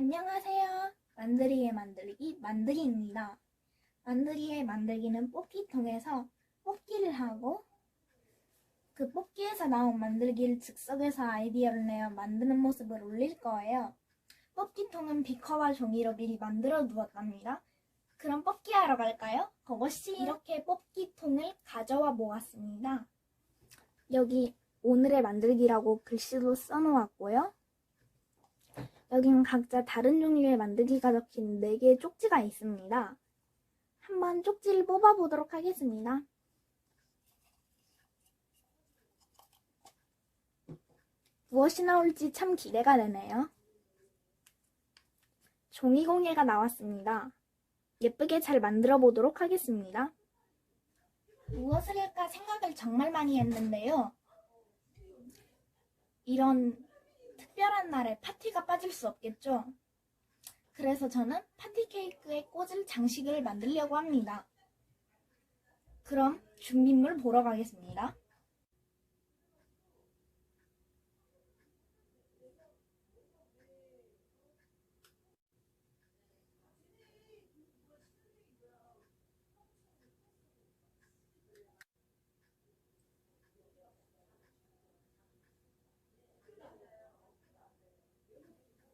안녕하세요. 만들이의 만들기 만들이입니다. 만들이의 만들기는 뽑기통에서 뽑기를 하고 그 뽑기에서 나온 만들기를 즉석에서 아이디어를 내어 만드는 모습을 올릴 거예요. 뽑기통은 비커와 종이로 미리 만들어 두었답니다. 그럼 뽑기 하러 갈까요? 그것이 이렇게 뽑기통을 가져와 모았습니다. 여기 오늘의 만들기라고 글씨도 써놓았고요. 여기는 각자 다른 종류의 만들기가 적힌 4개의 쪽지가 있습니다. 한번 쪽지를 뽑아보도록 하겠습니다. 무엇이 나올지 참 기대가 되네요. 종이공예가 나왔습니다. 예쁘게 잘 만들어 보도록 하겠습니다. 무엇을 할까 생각을 정말 많이 했는데요. 이런 특별한 날에 파티가 빠질 수 없겠죠. 그래서 저는 파티 케이크에 꽂을 장식을 만들려고 합니다. 그럼 준비물 보러 가겠습니다.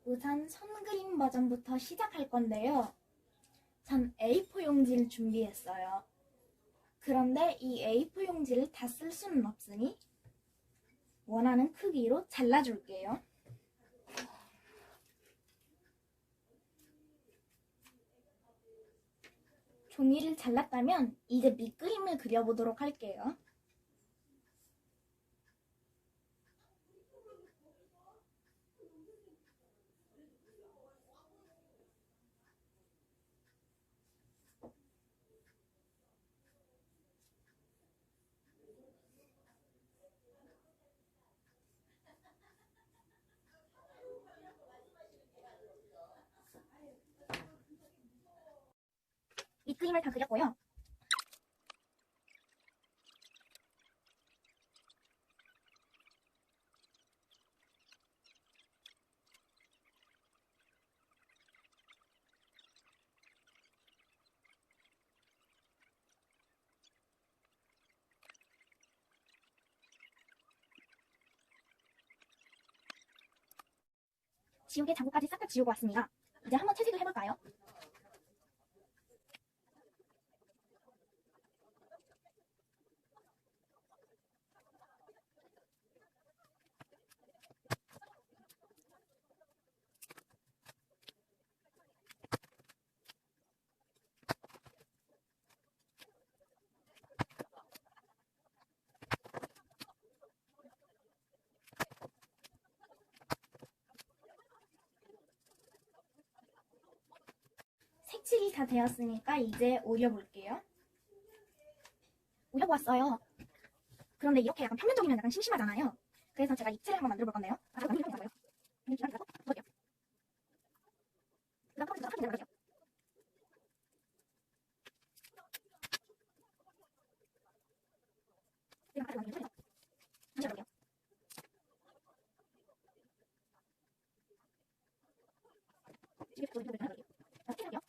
우선 선그림 버전부터 시작할 건데요. 전 A4 용지를 준비했어요. 그런데 이 A4 용지를 다 쓸 수는 없으니 원하는 크기로 잘라줄게요. 종이를 잘랐다면 이제 밑그림을 그려보도록 할게요. 밑 그림을 다 그렸고요. 지우개 자국까지 싹 다 지우고 왔습니다. 이제 한번 채색을 해볼까요? 색칠이 다 되었으니까 이제 올려볼게요. 올려보았어요. 그런데 이렇게 약간 평면적이면 약간 심심하잖아요. 그래서 제가 입체를 한번 만들어 볼 건데요. 아, 잠깐 사진 내볼게요. 이거 가지고 나중에 다시 해볼게요. 이게 또 이거 해볼게요. 이렇게 해볼게요.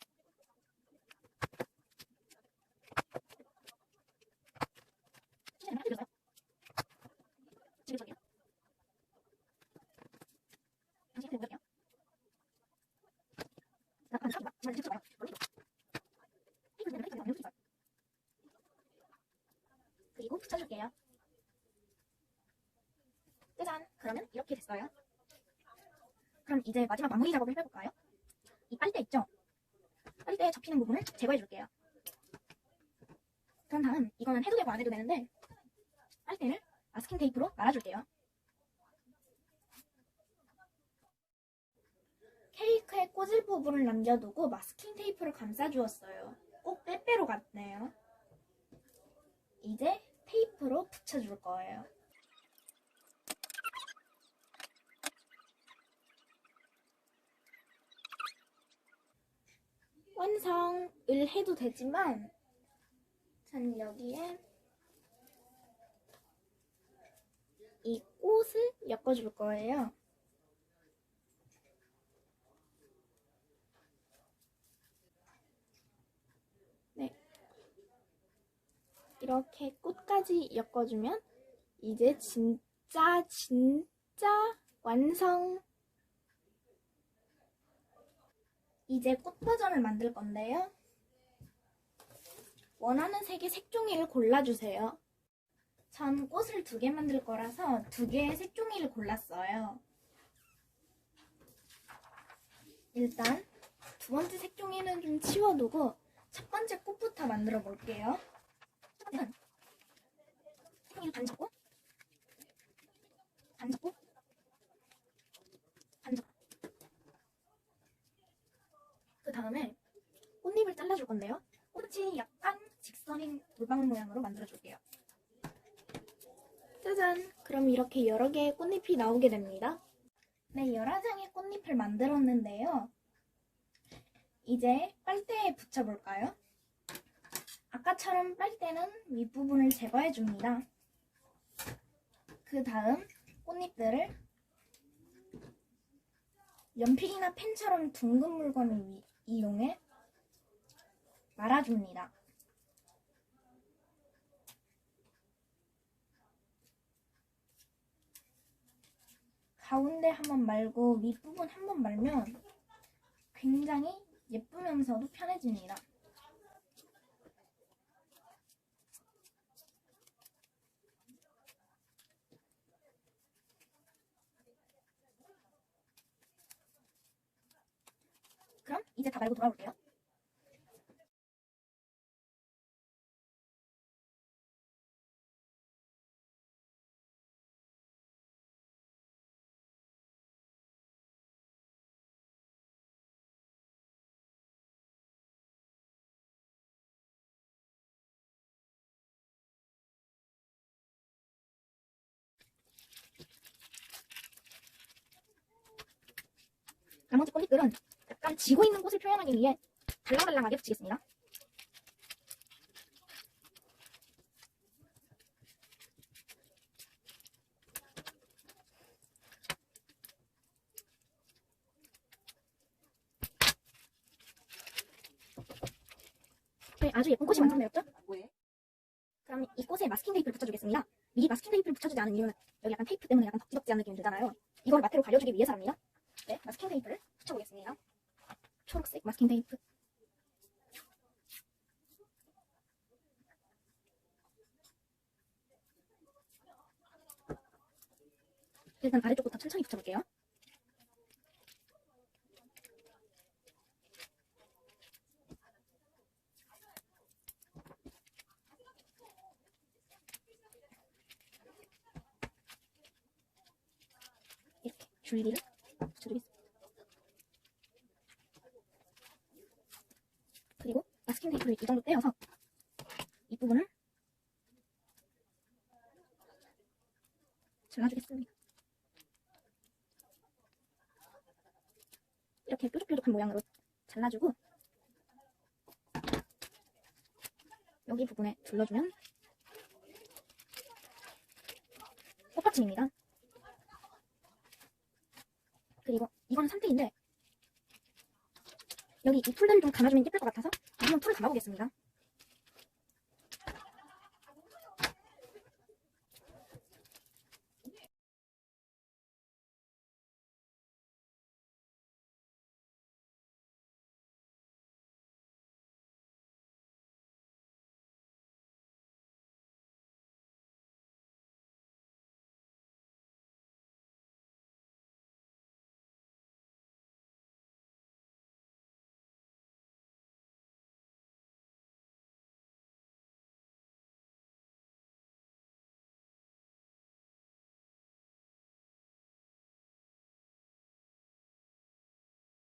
시간이 많이 들었어요. 지금 저기요. 다시 해볼게요. 잠깐, 잠깐, 잠깐, 잠깐, 잠깐, 잠깐. 이거 내가 이거 여기 있어요. 그리고 붙여줄게요. 짜잔! 그러면 이렇게 됐어요. 그럼 이제 마지막 마무리 작업을 해볼까요? 이 빨대 있죠? 빨대에 접히는 부분을 제거해줄게요. 그런 다음 이거는 해도 되고 안 해도 되는데 빨대를 마스킹 테이프로 말아줄게요. 케이크에 꽂을 부분을 남겨두고 마스킹 테이프를 감싸주었어요. 꼭 빼빼로 같네요. 이제 테이프로 붙여줄 거예요. 완성을 해도 되지만 전 여기에 이 꽃을 엮어줄 거예요. 이렇게 꽃까지 엮어주면 이제 진짜 진짜 완성! 이제 꽃 버전을 만들 건데요. 원하는 색의 색종이를 골라주세요. 전 꽃을 두 개 만들 거라서 두 개의 색종이를 골랐어요. 일단 두 번째 색종이는 좀 치워두고 첫 번째 꽃부터 만들어 볼게요. 첫 번째는 색종이를 반 접고 반 접고 반 접고 그 다음에 꽃잎을 잘라줄 건데요. 꽃이 약간 직선인 물방울 모양으로 만들어줄게요. 짜잔! 그럼 이렇게 여러 개의 꽃잎이 나오게 됩니다. 네, 여러 장의 꽃잎을 만들었는데요. 이제 빨대에 붙여볼까요? 아까처럼 빨대는 윗부분을 제거해 줍니다. 그 다음 꽃잎들을 연필이나 펜처럼 둥근 물건을 위- 이용해 말아줍니다. 가운데 한 번 말고 윗부분 한 번 말면 굉장히 예쁘면서도 편해집니다. 그럼 이제 다 말고 돌아올게요. 나머지 꽃잎들은 약간 지고 있는 꽃을 표현하기 위해 달랑달랑하게 붙이겠습니다. 네, 아주 예쁜 꽃이 완성되었죠? 그럼 이 꽃에 마스킹 테이프를 붙여주겠습니다. 미리 마스킹 테이프를 붙여주지 않은 이유는 여기 약간 테이프 때문에 약간 덕지덕지한 느낌이 들잖아요. 이걸 마테로 가려주기 위해서랍니다. 네, 마스킹 테이프를 붙여보겠습니다. 초록색 마스킹 테이프. 일단 아래쪽부터 천천히 붙여볼게요. 이렇게 줄기를 붙여주겠습니다. 그리고 테이프를 이 정도 떼어서 이 부분을 잘라주겠습니다. 이렇게 뾰족뾰족한 모양으로 잘라주고 여기 부분에 둘러주면 꽃받침입니다. 그리고 이거는 산태인데 여기 이 풀들을 좀 감아주면 예쁠 것 같아서 한번 풀을 감아보겠습니다.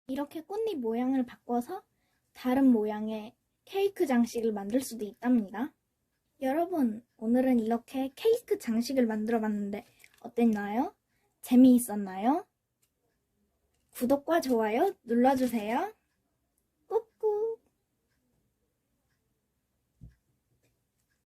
이렇게 꽃잎 모양을 바꿔서 다른 모양의 케이크 장식을 만들 수도 있답니다. 여러분, 오늘은 이렇게 케이크 장식을 만들어 봤는데 어땠나요? 재미있었나요? 구독과 좋아요 눌러주세요.